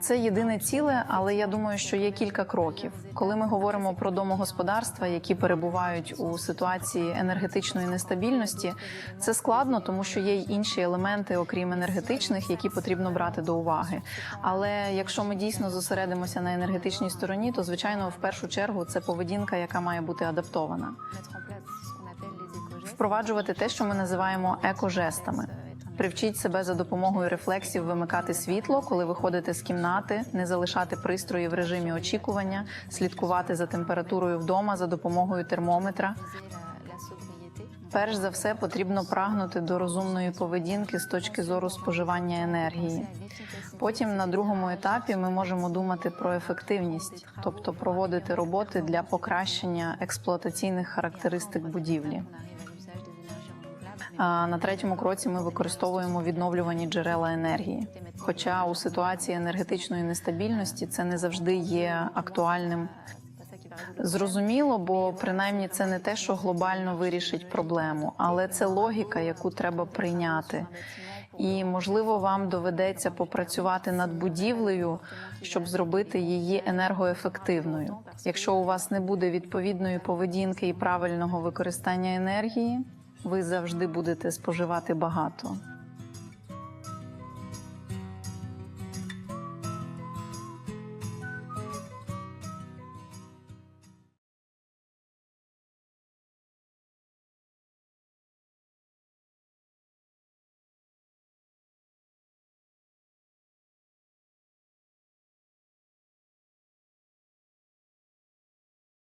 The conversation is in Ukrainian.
Це єдине ціле, але я думаю, що є кілька кроків. Коли ми говоримо про домогосподарства, які перебувають у ситуації енергетичної нестабільності, це складно, тому що є й інші елементи, окрім енергетичних, які потрібно брати до уваги. Але якщо ми дійсно зосередимося на енергетичній стороні, то звичайно в першу чергу це поведінка, яка має бути адаптована. Впроваджувати те, що ми називаємо екожестами. Привчіть себе за допомогою рефлексів вимикати світло, коли виходите з кімнати, не залишати пристрої в режимі очікування, слідкувати за температурою вдома за допомогою термометра. Перш за все потрібно прагнути до розумної поведінки з точки зору споживання енергії. Потім на другому етапі ми можемо думати про ефективність, тобто проводити роботи для покращення експлуатаційних характеристик будівлі. На третьому кроці ми використовуємо відновлювані джерела енергії. Хоча у ситуації енергетичної нестабільності це не завжди є актуальним. Зрозуміло, бо принаймні це не те, що глобально вирішить проблему, але це логіка, яку треба прийняти. І можливо, вам доведеться попрацювати над будівлею, щоб зробити її енергоефективною. Якщо у вас не буде відповідної поведінки і правильного використання енергії, ви завжди будете споживати багато.